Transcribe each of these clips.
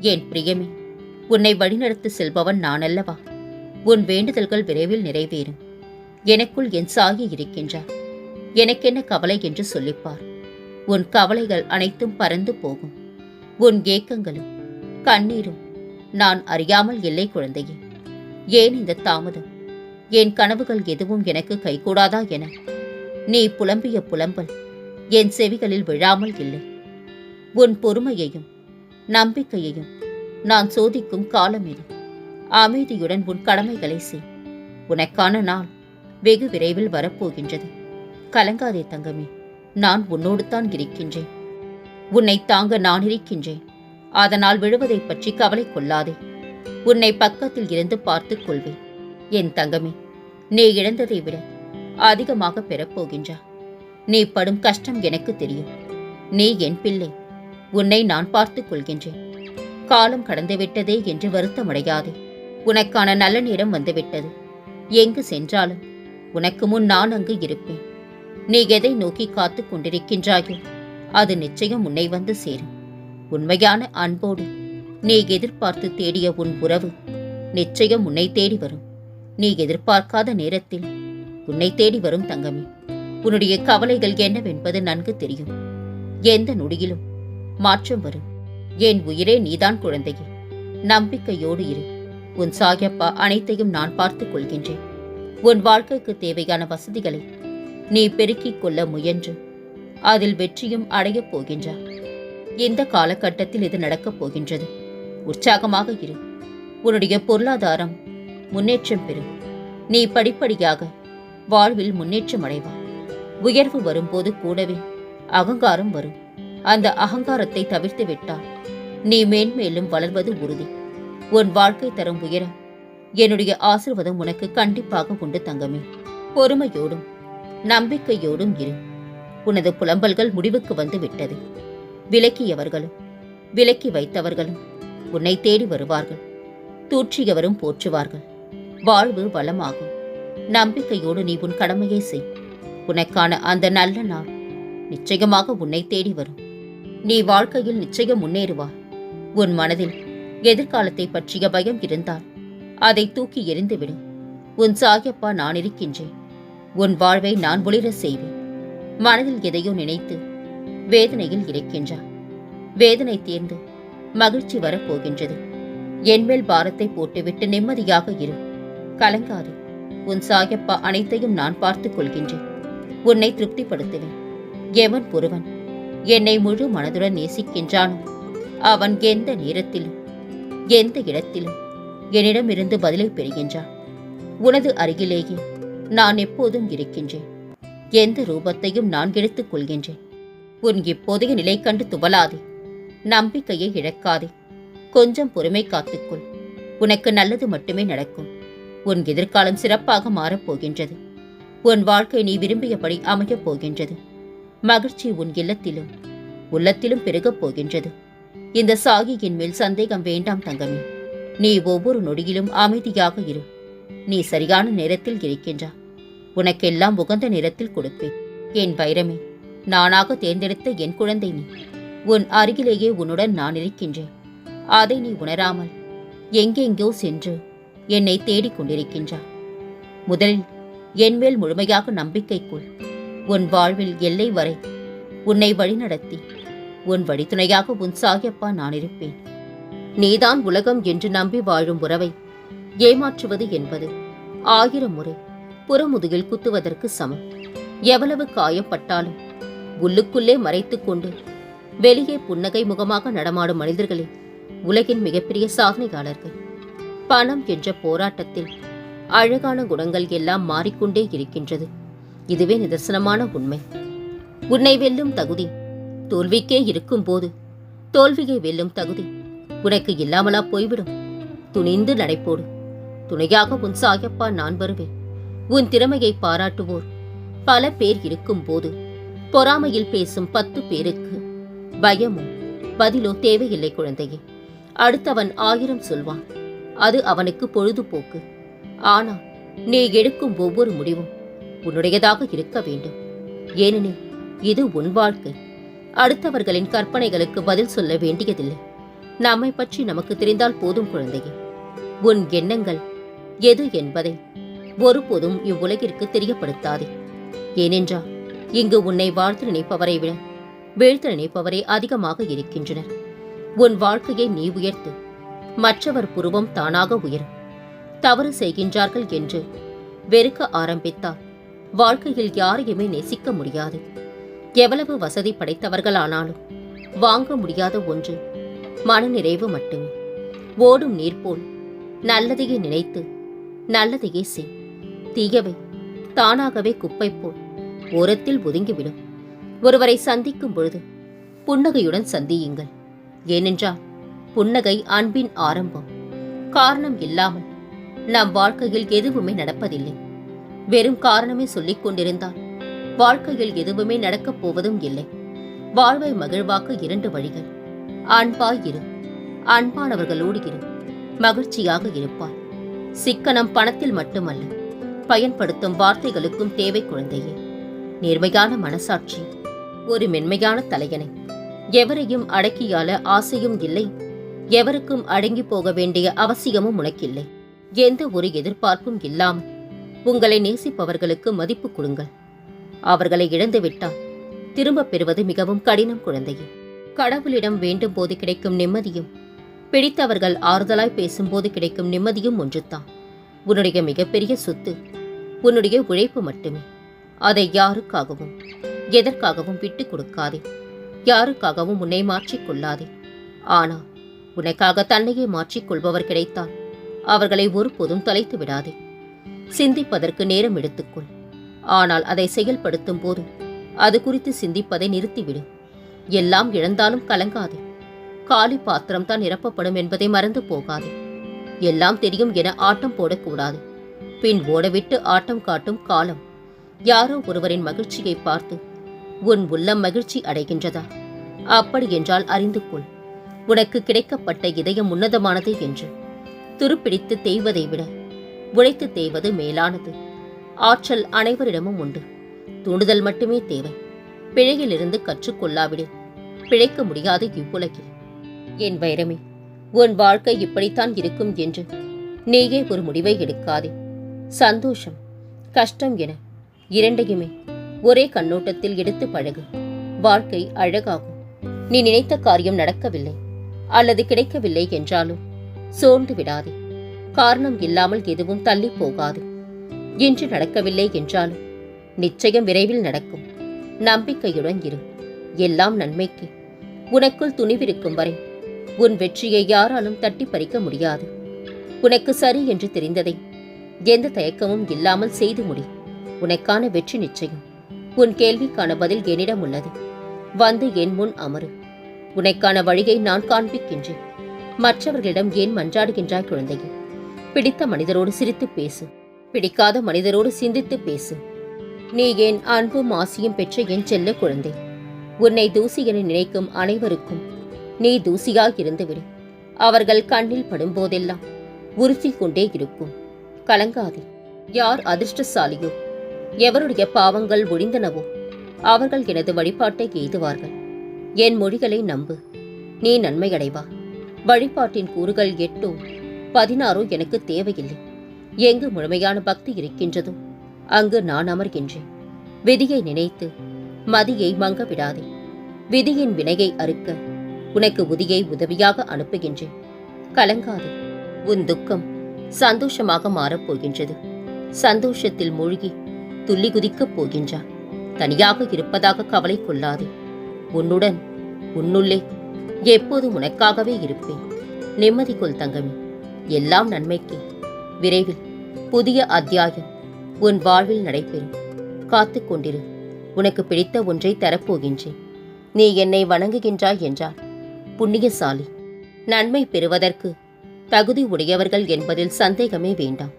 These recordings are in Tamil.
என் பிரியமே? உன்னை வழிநடத்தி செல்பவன் நான் அல்லவா உன் வேண்டுதல்கள் விரைவில் நிறைவேறும். எனக்குள் என் சாகி இருக்கின்றார். எனக்கென்ன கவலை என்று சொல்லிப்பார். உன் கவலைகள் அனைத்தும் பறந்து போகும். உன் ஏக்கங்களும் கண்ணீரும் நான் அறியாமல் இல்லை குழந்தையே. ஏன் இந்த தாமதம்? என் கனவுகள் எதுவும் எனக்கு கைகூடாதா என? நீ புலம்பிய புலம்பல் என் செவிகளில் விழாமல் இல்லை. உன் பொறுமையையும் நம்பிக்கையையும் நான் சோதிக்கும் காலம் இது அமைதியுடன் உன் கடமைகளை செய். உனக்கான நாள் வெகு விரைவில் வரப்போகின்றது. கலங்காதே தங்கமே நான் உன்னோடு தான் இருக்கின்றேன். உன்னை தாங்க நான் இருக்கின்றேன். அதனால் விழுவதைப் பற்றி கவலை கொள்ளாதே. உன்னை பக்கத்தில் இருந்து பார்த்துக் கொள்வேன். என் தங்கமே நீ இழந்ததை விட அதிகமாக பெறப்போகின்றா. நீ படும் கஷ்டம் எனக்கு தெரியும். நீ என் பிள்ளை. உன்னை நான் பார்த்துக் கொள்கின்றேன். காலம் கடந்துவிட்டதே என்று வருத்தமடையாதே. உனக்கான நல்ல நேரம் வந்துவிட்டது. எங்கு சென்றாலும் உனக்கு முன் நான் அங்கு இருப்பேன். நீ எதை நோக்கி காத்துக் கொண்டிருக்கின்றாயோ அது நிச்சயம் உன்னை வந்து சேரும். உண்மையான அன்போடு நீ எதிர்பார்த்து தேடிய உன் உறவு நிச்சயம் உன்னை தேடி வரும். நீ எதிர்பார்க்காத நேரத்தில் உன்னை தேடி வரும் தங்கமே. உன்னுடைய கவலைகள் என்னவென்பது நன்கு தெரியும். எந்த நொடியிலும் மாற்றம் வரும். என் உயிரே நீதான் குழந்தையே? நம்பிக்கையோடு இரு. உன் சாயப்பா அனைத்தையும் நான் பார்த்துக் கொள்கின்றேன். உன் வாழ்க்கைக்கு தேவையான வசதிகளை நீ பெருக்கிக் கொள்ள முயன்று. அதில் வெற்றியும் அடையப் போகின்றார் இந்த காலகட்டத்தில் இது நடக்கப் போகின்றது. உற்சாகமாக இரு. உன்னுடைய பொருளாதாரம் முன்னேற்றம் பெறும் நீ படிப்படியாக வாழ்வில் முன்னேற்றம் அடைவாய் உயர்வு வரும்போது கூடவே அகங்காரம் வரும். அந்த அகங்காரத்தை தவிர்த்து விட்டால் நீ மேன்மேலும் வளர்வது உறுதி. உன் வாழ்க்கை தரம் உயர என்னுடைய ஆசிர்வாதம் உனக்கு கண்டிப்பாக உண்டு தங்கமே. பொறுமையோடும் நம்பிக்கையோடும் இரு. உனது புலம்பல்கள் முடிவுக்கு வந்து விட்டது. விலக்கியவர்களும் விலக்கி வைத்தவர்களும் உன்னை தேடி வருவார்கள். தூற்றியவரும் போற்றுவார்கள். வாழ்வு வளமாகும். நம்பிக்கையோடு நீ உன் கடமையை செய். உனக்கான அந்த நல்ல நாள் நிச்சயமாக உன்னை தேடி வரும். நீ வாழ்க்கையில் நிச்சயம் முன்னேறுவாய் உன் மனதில் எதிர்காலத்தை பற்றிய பயம் இருந்தால் அதை தூக்கி எறிந்துவிடு. உன் சாயப்பா நான் இருக்கின்றேன். உன் வாழ்வை நான் ஒளிர செய்வேன். மனதில் எதையோ நினைத்து வேதனையில் இருக்கின்றார் வேதனை தீர்ந்து மகிழ்ச்சி வரப்போகின்றது. என்மேல் பாரத்தை போட்டுவிட்டு நிம்மதியாக இரு. கலங்காது. உன் சாயப்பா அனைத்தையும் நான் பார்த்துக் கொள்கின்றேன். உன்னை திருப்திப்படுத்துவேன். எவன் ஒருவன் என்னை முழு மனதுடன் நேசிக்கின்றானோ. அவன் எந்த நேரத்திலும் எந்த இடத்திலும் என்னிடமிருந்து பதிலை பெறுகின்றான். உனது அருகிலேயே நான் எப்போதும் இருக்கின்றேன். எந்த ரூபத்தையும் நான் எடுத்துக் கொள்கின்றேன். உன் இப்போதைய நிலை கண்டு துவலாதே நம்பிக்கையை இழக்காதே. கொஞ்சம் பொறுமை காத்துக்கொள். உனக்கு நல்லது மட்டுமே நடக்கும். உன் எதிர்காலம் சிறப்பாக மாறப்போகின்றது. உன் வாழ்க்கை நீ விரும்பியபடி அமையப் போகின்றது. மகிழ்ச்சி உன் இல்லத்திலும் உள்ளத்திலும் பெருகப் போகின்றது. இந்த சாகியின் மேல் சந்தேகம் வேண்டாம் தங்கமே. நீ ஒவ்வொரு நொடியிலும் அமைதியாக இரு. நீ சரியான நேரத்தில் இருக்கின்றா. உனக்கெல்லாம் உகந்த நேரத்தில் கொடுப்பேன். என் வைரமே நானாக தேர்ந்தெடுத்த என் குழந்தை நீ. உன் அருகிலேயே உன்னுடன் நான் இருக்கின்றேன். அதை நீ உணராமல் எங்கெங்கோ சென்று என்னை தேடிக் கொண்டிருக்கின்றாய் முதலில் என்மேல் முழுமையாக நம்பிக்கை கொள். உன் வாழ்வில் எல்லை வரை உன்னை வழிநடத்தி. உன் வழித்துணையாக உன் சாகியப்பா நான் இருப்பேன். நீதான் உலகம் என்று நம்பி வாழும் உறவை ஏமாற்றுவது என்பது ஆயிரம் முறை புறமுதுகில் குத்துவதற்கு சமம். எவ்வளவு காயப்பட்டாலும் உள்ளுக்குள்ளே மறைத்துக் கொண்டு வெளியே புன்னகை முகமாக நடமாடும் மனிதர்களே உலகின் மிகப்பெரிய சாதனையாளர்கள். பணம் என்ற போராட்டத்தில் அழகான குணங்கள் எல்லாம் மாறிக்கொண்டே இருக்கின்றது. இதுவே நிதர்சனமான உண்மை. உன்னை வெல்லும் தகுதி தோல்விக்கே இருக்கும்போது தோல்வியை வெல்லும் தகுதி உனக்கு இல்லாமலா போய்விடும். துணிந்து நடைபோடு துணையாக உன் சாயப்பா நான் வருவேன். உன் திறமையை பாராட்டுவோர் பல பேர் இருக்கும் போது பொறாமையில் பேசும் பத்து பேருக்கு பயமோ பதிலோ தேவையில்லை குழந்தையே. அடுத்தவன் ஆயிரம் சொல்வான் அது அவனுக்கு பொழுதுபோக்கு. ஆனால் நீ எடுக்கும் ஒவ்வொரு முடிவும் உன்னுடையதாக இருக்க வேண்டும். ஏனெனில் இது உன் வாழ்க்கை. அடுத்தவர்களின் கற்பனைகளுக்கு பதில் சொல்ல வேண்டியதில்லை. நம்மை பற்றி நமக்கு தெரிந்தால் போதும் குழந்தையே. உன் எண்ணங்கள் எது என்பதை ஒருபோதும் இவ்வுலகிற்கு தெரியப்படுத்தாதே. ஏனென்றால் இங்கு உன்னை வாழ்த்து நினைப்பவரை விட வீழ்த்து நினைப்பவரே அதிகமாக இருக்கின்றனர். உன் வாழ்க்கையை நீ உயர்த்து மற்றவர் புருவம் தானாக உயரும். தவறு செய்கின்றார்கள் என்று வெறுக்க ஆரம்பித்தால் வாழ்க்கையில் யாரையுமே நேசிக்க முடியாது. எவ்வளவு வசதி படைத்தவர்களானாலும் வாங்க முடியாத ஒன்று மனநிறைவு மட்டுமே. ஓடும் நீர் போல் நல்லதையே நினைத்து நல்லதையே செய். தீயவை தானாகவே குப்பை போல் ஓரத்தில் ஒதுங்கிவிடும். ஒருவரை சந்திக்கும் பொழுது புன்னகையுடன் சந்தியுங்கள். ஏனென்றால் புன்னகை அன்பின் ஆரம்பம். காரணம் இல்லாமல் நம் வாழ்க்கையில் எதுவுமே நடப்பதில்லை. வெறும் காரணமே சொல்லிக் கொண்டிருந்தான். வாழ்க்கையில் எதுவுமே நடக்கப் போவதும் இல்லை. வாழ்வை மகிழ்வாக்க இரண்டு வழிகள். அன்பாய் இரு. அன்பானவர்களோடு இரு. மகிழ்ச்சியாக இருப்பாய். சிக்கனம் பணத்தில் மட்டுமல்ல. பயன்படுத்தும் வார்த்தைகளுக்கும் தேவை குழந்தையே. நேர்மையான மனசாட்சி. ஒரு மென்மையான தலையணை. எவரையும் அடக்கியால ஆசையும் இல்லை. எவருக்கும் அடங்கி போக வேண்டிய அவசியமும் உனக்கில்லை. எந்த ஒரு எதிர்பார்ப்பும் இல்லாமல் உங்களை நேசிப்பவர்களுக்கு மதிப்பு கொடுங்கள். அவர்களை இழந்துவிட்டால் திரும்பப் பெறுவது மிகவும் கடினம் குழந்தையே. கடவுளிடம் வேண்டும் போது கிடைக்கும் நிம்மதியும் பிடித்தவர்கள் ஆறுதலாய் பேசும்போது கிடைக்கும் நிம்மதியும் ஒன்றுதான். உன்னுடைய மிகப்பெரிய சொத்து உன்னுடைய உழைப்பு மட்டுமே. அதை யாருக்காகவும் எதற்காகவும் விட்டுக் கொடுக்காதே. யாருக்காகவும் உன்னை மாற்றிக்கொள்ளாதே ஆனால் உனக்காக தன்னையே மாற்றிக் கொள்பவர் கிடைத்தால் அவர்களை ஒருபோதும் தொலைத்து விடாதே சிந்திப்பதற்கு நேரம் எடுத்துக்கொள். ஆனால் அதை செயல்படுத்தும் போது அது குறித்து சிந்திப்பதை நிறுத்திவிடு. எல்லாம் இழந்தாலும் கலங்காதே. காலி பாத்திரம் தான் நிரப்பப்படும் என்பதை மறந்து போகாதே. எல்லாம் தெரியும் என ஆட்டம் போடக்கூடாது. பின் ஓடவிட்டு ஆட்டம் காட்டும் காலம். யாரோ ஒருவரின் மகிழ்ச்சியை பார்த்து உன் உள்ளம் மகிழ்ச்சி அடைகின்றதா? அப்படி என்றால் அறிந்து கொள். உனக்கு கிடைக்கப்பட்ட இதயம் உன்னதமானது என்று துருப்பிடித்து தேய்வதை விட உழைத்து தேய்வது மேலானது. ஆற்றல் அனைவரிடமும் உண்டு. தூண்டுதல் மட்டுமே தேவை. பிழையிலிருந்து கற்றுக்கொள்ளாவிடு பிழைக்க முடியாது இவ்வுலகில். என் வைரமே உன் வாழ்க்கை இப்படித்தான் இருக்கும் என்று. நீயே ஒரு முடிவை எடுக்காதே. சந்தோஷம் கஷ்டம் என. இரண்டையுமே ஒரே கண்ணோட்டத்தில் எடுத்து பழகு. வாழ்க்கை அழகாகும். நீ நினைத்த காரியம் நடக்கவில்லை. அல்லது கிடைக்கவில்லை என்றாலும் சோர்ந்து விடாதே. காரணம் இல்லாமல் எதுவும் தள்ளி போகாது இன்று நடக்கவில்லை என்றாலும் நிச்சயம் விரைவில் நடக்கும். நம்பிக்கையுடன் இரு. எல்லாம் நன்மைக்கு. உனக்குள் துணிவிருக்கும் வரை உன் வெற்றியை யாராலும் தட்டி பறிக்க முடியாது. உனக்கு சரி என்று தெரிந்ததை எந்த தயக்கமும் இல்லாமல் செய்து முடி. உனக்கான வெற்றி நிச்சயம். உன் கேள்விக்கான பதில் என்னிடம் உள்ளது. வந்து என் முன் அமரு. உனக்கான வழியை நான் காண்பிக்கின்றேன். மற்றவர்களிடம் ஏன் மன்றாடுகின்றாய் குழந்தையே? பிடித்த மனிதரோடு சிரித்து பேசு. பிடிக்காத மனிதரோடு சிந்தித்து பேசு. நீ என் அன்பும் ஆசியும் பெற்ற என் செல்ல குழந்தை? உன்னை தூசி என நினைக்கும் அனைவருக்கும் நீ தூசியாக இருந்துவிடு அவர்கள் கண்ணில் படும்போதெல்லாம் உறுத்தி கொண்டே இருக்கும். கலங்காதே. யார் அதிர்ஷ்டசாலியோ? எவருடைய பாவங்கள் ஒழிந்தனவோ? அவர்கள் எனது வழிபாட்டை எய்துவார்கள். என் மொழிகளை நம்பு. நீ நன்மையடைவா. வழிபாட்டின் கூறுகள் எட்டோ பதினாறோ எனக்கு தேவையில்லை. எங்கு முழுமையான பக்தி இருக்கின்றதோ அங்கு நான் அமர்கின்றேன். விதியை நினைத்து மதியை மங்க விடாதே. விதியின் வினையை அறுக்க உனக்கு உதியை உதவியாக அனுப்புகின்றேன். கலங்காதே. உன் துக்கம் சந்தோஷமாக மாறப்போகின்றது. சந்தோஷத்தில் மூழ்கி துள்ளி குதிக்கப் போகின்றான் தனியாக இருப்பதாக கவலை கொள்ளாதே. உன்னுடன் உன்னுள்ளே எப்போதும் உனக்காகவே இருப்பேன். நிம்மதி கொள் தங்கமே. எல்லாம் நன்மைக்கு. விரைவில் புதிய அத்தியாயம் உன் வாழ்வில் நடைபெறும். காத்து கொண்டிரு. உனக்கு பிடித்த ஒன்றை தரப்போகின்றேன். நீ என்னை வணங்குகின்றாய் என்றால் புண்ணியசாலி நன்மை பெறுவதற்கு தகுதி உடையவர்கள் என்பதில் சந்தேகமே வேண்டாம்.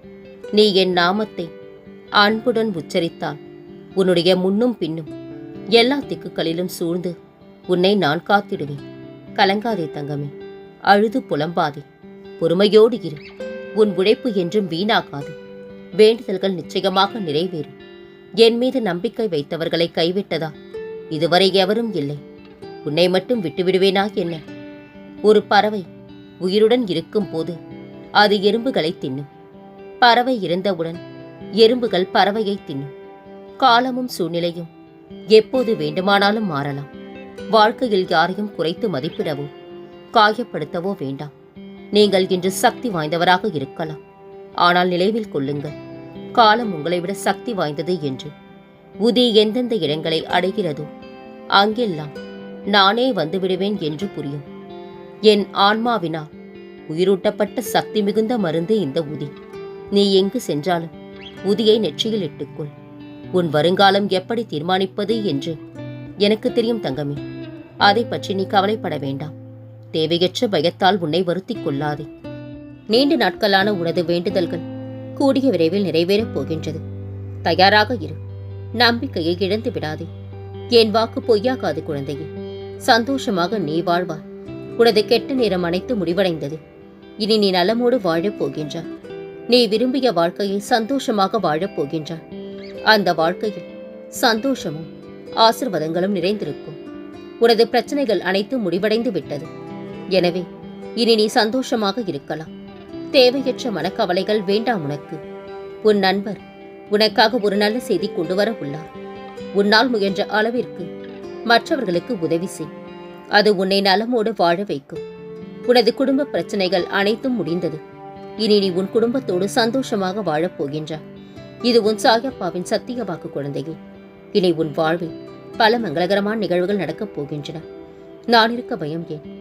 நீ என் நாமத்தை அன்புடன் உச்சரித்தால் உன்னுடைய முன்னும் பின்னும் எல்லா திக்குகளிலும் சூழ்ந்து உன்னை நான் காத்திடுவேன். கலங்காதே தங்கமே. அழுது புலம்பாதே. பொறுமையோடு இரு. உன் உழைப்பு என்றும் வீணாகாது. வேண்டுதல்கள் நிச்சயமாக நிறைவேறும். என் மீது நம்பிக்கை வைத்தவர்களை கைவிட்டதா? இதுவரை எவரும் இல்லை. உன்னை மட்டும் விட்டுவிடுவேனா என்ன? ஒரு பறவை உயிருடன் இருக்கும்போது அது எறும்புகளை தின்னும். பறவை இருந்தவுடன் எறும்புகள் பறவையை தின்னும். காலமும் சூழ்நிலையும் எப்போது வேண்டுமானாலும் மாறலாம். வாழ்க்கையில் யாரையும் குறைத்து மதிப்பிடவோ காயப்படுத்தவோ வேண்டாம். நீங்கள் இன்று சக்தி வாய்ந்தவராக இருக்கலாம். ஆனால் நினைவில் கொள்ளுங்கள் காலம் உங்களை விட சக்தி வாய்ந்தது என்று. உதி எந்தெந்த இடங்களை அடைகிறதோ அங்கெல்லாம் நானே வந்து விடுவேன் என்று புரியும். என் ஆன்மாவினால் உயிரூட்டப்பட்ட சக்தி மிகுந்த மருந்து இந்த உதி. நீ எங்கு சென்றாலும் உதியை நெற்றியில் இட்டுக்கொள். உன் வருங்காலம் எப்படி தீர்மானிப்பது என்று எனக்கு தெரியும் தங்கமே. அதை பற்றி நீ கவலைப்பட வேண்டாம். தேவையற்ற பயத்தால் உன்னை வருத்திக் கொள்ளாதே. நீண்ட நாட்களான உனது வேண்டுதல்கள் கூடிய விரைவில் நிறைவேறப் போகின்றது. தயாராக இரு. நம்பிக்கையை இழந்து விடாதே. என் வாக்கு பொய்யாகாது குழந்தையே. சந்தோஷமாக நீ வாழ்வாய். உனது கெட்ட நேரம் அனைத்து முடிவடைந்தது. இனி நீ நலமோடு வாழப் போகின்றாய். நீ விரும்பிய வாழ்க்கையை சந்தோஷமாக வாழப் போகின்றாய். அந்த வாழ்க்கையில் சந்தோஷமும் ஆசிர்வாதங்களும் நிறைந்திருக்கும். உனது பிரச்சனைகள் அனைத்தும் முடிவடைந்து விட்டது. எனவே இனி நீ சந்தோஷமாக இருக்கலாம். தேவையற்ற மனக்கவலைகள் வேண்டாம் உனக்கு. உன் நண்பர் உனக்காக ஒரு நல்ல செய்தி கொண்டு வர உள்ளார். உன்னால் முயன்ற அளவிற்கு மற்றவர்களுக்கு உதவி செய். அது உன்னை நலமோடு வாழ வைக்கும். உனது குடும்ப பிரச்சனைகள் அனைத்தும் முடிந்தது. இனி நீ உன் குடும்பத்தோடு சந்தோஷமாக வாழப் போகின்றாய் இது உன் சாயப்பாவின் சத்திய வாக்கு குழந்தையே. இனி உன் வாழ்வில் பல மங்களகரமான நிகழ்வுகள் நடக்கப் போகின்றன. நான் இருக்க பயம் ஏன்?